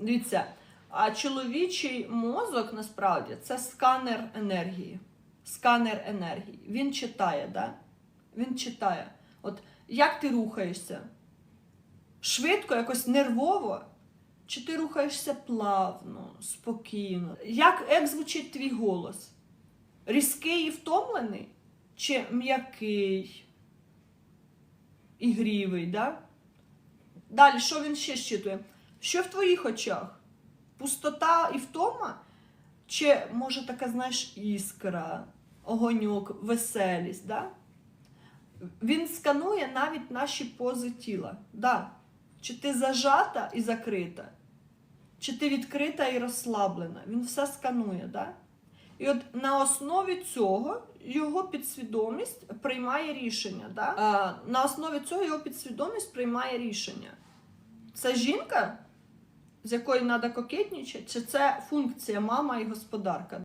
Дивіться, а чоловічий мозок насправді це сканер енергії. Сканер енергії. Він читає, да? Він читає. От як ти рухаєшся? Швидко, якось нервово? Чи ти рухаєшся плавно, спокійно? Як, як звучить твій голос? Різкий і втомлений? Чи м'який, ігрівий, да? Далі, що він ще щитує? Що в твоїх очах? Пустота і втома? Чи може така, знаєш, іскра, огоньок, веселість, да? Він сканує навіть наші пози тіла. Да. Чи ти зажата і закрита, чи ти відкрита і розслаблена. Він все сканує, да? І от на основі цього його підсвідомість приймає рішення. Да? На основі цього його підсвідомість приймає рішення. Це жінка, з якою треба кокетнічати, чи це функція мама і господарка?